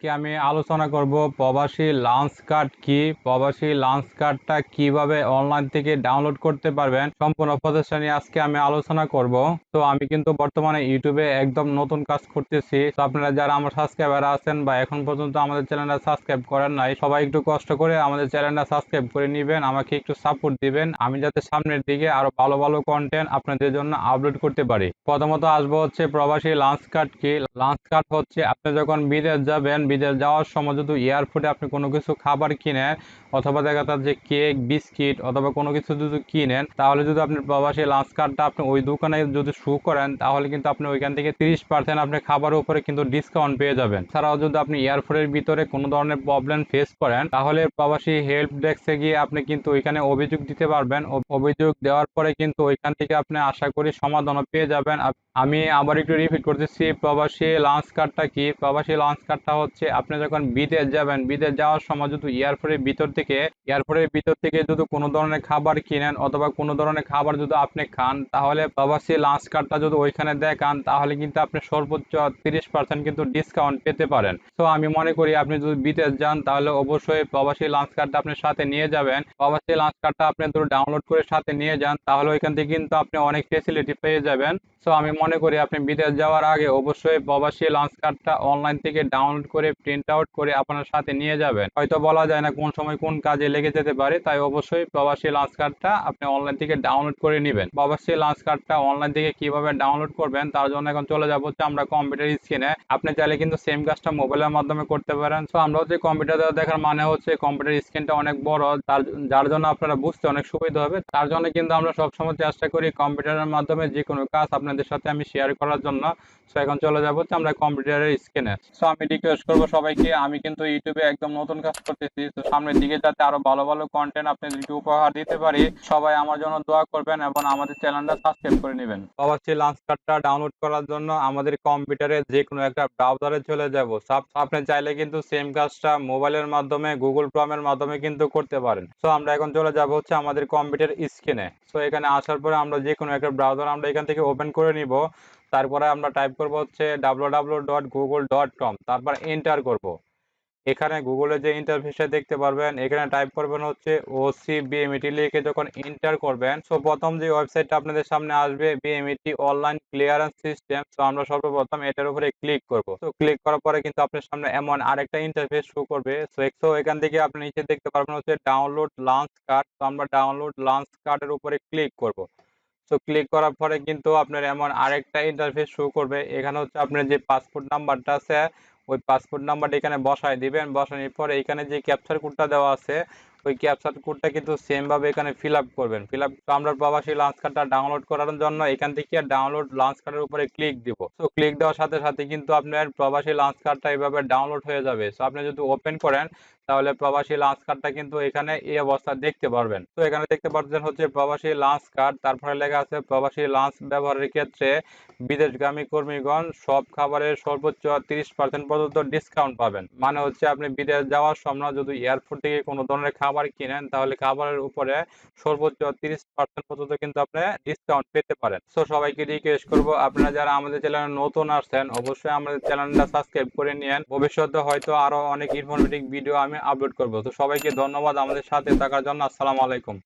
আজকে আমি আলোচনা করব প্রবাসী লঞ্চ কার্ড কি? প্রবাসী লঞ্চ কার্ডটা কীভাবে অনলাইন থেকে ডাউনলোড করতে পারবেন? সম্পূর্ণ প্রচেষ্টা নিয়ে আজকে আমি আলোচনা করব। তো আমি কিন্তু বর্তমানে ইউটিউবে একদম নতুন কাজ করতেছি। তো আপনারা যারা আমার সাবস্ক্রাইবার আছেন বা এখন পর্যন্ত আমাদের চ্যানেলটা সাবস্ক্রাইব করেন নাই, সবাই একটু কষ্ট করে আমাদের চ্যানেলটা সাবস্ক্রাইব করে নেবেন, আমাকে একটু সাপোর্ট দিবেন। আমি যাতে সামনের দিকে আরও ভালো ভালো কন্টেন্ট আপনাদের জন্য আপলোড করতে পারি। প্রথমত আসব হচ্ছে প্রবাসী লঞ্চ কার্ড কি? লঞ্চ কার্ড হচ্ছে আপনি যখন বিদেশ যাবেন বিদেশ যাওয়ার সময় যদি এয়ারপোর্টে আপনি কোনো কিছু খাবার কিনেন, অথবা দেখা যাচ্ছে যে কেক, বিস্কিট, অথবা কোনো কিছু যদি কিনেন, তাহলে যদি আপনি প্রবাসী লাঞ্চ কার্ডটা আপনি ওই দোকানে যদি শু করেন, তাহলে কিন্তু আপনি ওইখান থেকে তিরিশ পার্সেন্ট আপনি খাবারের উপরে কিন্তু ডিসকাউন্ট পেয়ে যাবেন। ছাড়াও যদি আপনি এয়ারপোর্টের ভিতরে কোনো ধরনের প্রবলেম ফেস করেন, তাহলে প্রবাসী হেল্প ডেস্কে গিয়ে আপনি কিন্তু ওইখানে অভিযোগ দিতে পারবেন। অভিযোগ দেওয়ার পরে কিন্তু ওইখান থেকে আপনি আশা করি সমাধানও পেয়ে যাবেন। আমি আবার একটু রিপিট করতেছি প্রবাসী লঞ্চ কার্ডটা কি? প্রবাসী লঞ্চ কার্ডটা হচ্ছে আপনি যখন বিদেশ যাবেন, বিদেশ যাওয়ার সময় যদি এয়ারপোর্টের ভিতর থেকে এয়ারপোর্টের ভিতর থেকে যদি কোনো ধরনের খাবার কিনেন অথবা কোনো ধরনের খাবার যদি আপনি খান, তাহলে প্রবাসী লাঞ্চ কার্ডটা যদি ওইখানে দেখান, তাহলে কিন্তু আপনি সর্বোচ্চ তিরিশ পার্সেন্ট কিন্তু ডিসকাউন্ট পেতে পারেন। তো আমি মনে করি আপনি যদি বিদেশ যান, তাহলে অবশ্যই প্রবাসী লাঞ্চ কার্ডটা আপনি সাথে নিয়ে যাবেন। প্রবাসী লাঞ্চ কার্ডটা আপনি ধরো ডাউনলোড করে সাথে নিয়ে যান, তাহলে ওইখান থেকে কিন্তু আপনি অনেক ফেসিলিটি পেয়ে যাবেন। সো আমি মনে করি আপনি বিদেশ যাওয়ার আগে অবশ্যই প্রবাসী লঞ্চ কার্ডটা অনলাইন থেকে ডাউনলোড করে প্রিন্ট আউট করে আপনার সাথে নিয়ে যাবেন। হয়তো বলা যায় না কোন সময় কোন কাজে লেগে যেতে পারে, তাই অবশ্যই প্রবাসী লঞ্চ কার্ডটা আপনি অনলাইন থেকে ডাউনলোড করে নেবেন। প্রবাসী লঞ্চ কার্ডটা অনলাইন থেকে কীভাবে ডাউনলোড করবেন, তার জন্য এখন চলে যাব হচ্ছে আমরা কম্পিউটার স্ক্রিনে আপনি চাইলে কিন্তু সেম কাজটা মোবাইলের মাধ্যমে করতে পারেন। তো আমরা হচ্ছে কম্পিউটার দেখার মানে হচ্ছে কম্পিউটার স্ক্রিনটা অনেক বড়, তার যার জন্য আপনারা বুঝতে অনেক সুবিধা হবে। তার জন্য কিন্তু আমরা সবসময় চেষ্টা করি কম্পিউটারের মাধ্যমে যে কোনো কাজ আপনাদের সাথে আমি শেয়ার করার জন্য। সো এখন চলে যাব হচ্ছে আমরা কম্পিউটারের স্ক্রিনে সো আমি রিকোয়েস্ট করব সবাইকে। আমি কিন্তু ইউটিউবে একদম নতুন কাজ করতেছি। তো সামনের দিকে যাতে আরও ভালো ভালো কন্টেন্ট আপনাদেরকে উপহার দিতে পারি, সবাই আমার জন্য দোয়া করবেন এবং আমাদের চ্যানেলটা সাবস্ক্রাইব করে নেবেন। প্রবাসী লাঞ্চ কার্ডটা ডাউনলোড করার জন্য আমাদের কম্পিউটারে যে কোনো একটা ব্রাউজারে চলে যাব। আপনি চাইলে কিন্তু সেম কাজটা মোবাইলের মাধ্যমে গুগল ক্রোমের মাধ্যমে কিন্তু করতে পারেন। সো আমরা এখন চলে যাব হচ্ছে আমাদের কম্পিউটার স্ক্রিনে সো এখানে আসার পরে আমরা যে কোনো একটা ব্রাউজার আমরা এখান থেকে ওপেন করে নিব। তারপরে আমরা টাইপ করব হচ্ছে www.google.com তারপর এন্টার করব। এখানে গুগলে যে ইন্টারফেসটা দেখতে পারবেন, এখানে টাইপ করবেন হচ্ছে ওসি বিএমইটি লিখে যখন এন্টার করবেন সো প্রথম যে ওয়েবসাইটটা আপনাদের সামনে আসবে বিএমইটি অনলাইন ক্লিয়ারেন্স সিস্টেম তো আমরা সর্বপ্রথম এটার উপরে ক্লিক করব। তো ক্লিক করার পরে কিন্তু আপনার সামনে এমন আরেকটা ইন্টারফেস শো করবে। সো একটু এখান থেকে আপনি নিচে দেখতে পারবেন হচ্ছে ডাউনলোড লঞ্চ কার্ড তো আমরা ডাউনলোড লঞ্চ কার্ডের উপরে ক্লিক করব। তো ক্লিক করার পরে কিন্তু আপনার এমন আরেকটা ইন্টারফেস শো করবে। এখানে হচ্ছে আপনার যে পাসপোর্ট নাম্বারটা আছে, ওই পাসপোর্ট নাম্বারটা এখানে বসায় দিবেন। বসানোর পরে এখানে যে ক্যাপচার কোডটা দেওয়া আছে ওই ক্যাপচার কোডটা কিন্তু সেম ভাবে এখানে ফিল আপ করবেন। ফিল আপ আমরা প্রবাসী লঞ্চ কার্ডটা ডাউনলোড করার জন্য এখান থেকে ডাউনলোড লঞ্চ কার্ডের উপরে ক্লিক দিব। তো ক্লিক দেওয়ার সাথে সাথে কিন্তু আপনার প্রবাসী লঞ্চ কার্ডটা এইভাবে ডাউনলোড হয়ে যাবে। তো আপনি যদি ওপেন করেন, তাহলে প্রবাসী লঞ্চ কার্ডটা কিন্তু এখানে এই অবস্থা দেখতে পারবেন। তো এখানে দেখতে পাচ্ছেন হচ্ছে প্রবাসী লঞ্চ কার্ড তারপরে লেখা আছে প্রবাসী লঞ্চ ব্যবহারের ক্ষেত্রে বিদেশগামী কর্মীগণ সব খাবারের সর্বোচ্চ তিরিশ পার্সেন্ট পর্যন্ত ডিসকাউন্ট পাবেন। মানে হচ্ছে আপনি বিদেশ যাওয়ার সময় যদি এয়ারপোর্ট থেকে কোনো ধরনের খাবার কিনেন, তাহলে খাবারের উপরে সর্বোচ্চ তিরিশ পার্সেন্ট পর্যন্ত কিন্তু আপনি ডিসকাউন্ট পেতে পারেন। তো সবাইকে রিকোয়েস্ট করব, আপনারা যারা আমাদের চ্যানেলে নতুন আসছেন, অবশ্যই আমাদের চ্যানেলটা সাবস্ক্রাইব করে নিয়েন। ভবিষ্যতে হয়তো আরও অনেক ইনফরমেটিভ ভিডিও আমি আপলোড করব। তো সবাইকে ধন্যবাদ আমাদের সাথে থাকার জন্য। আসসালামু আলাইকুম।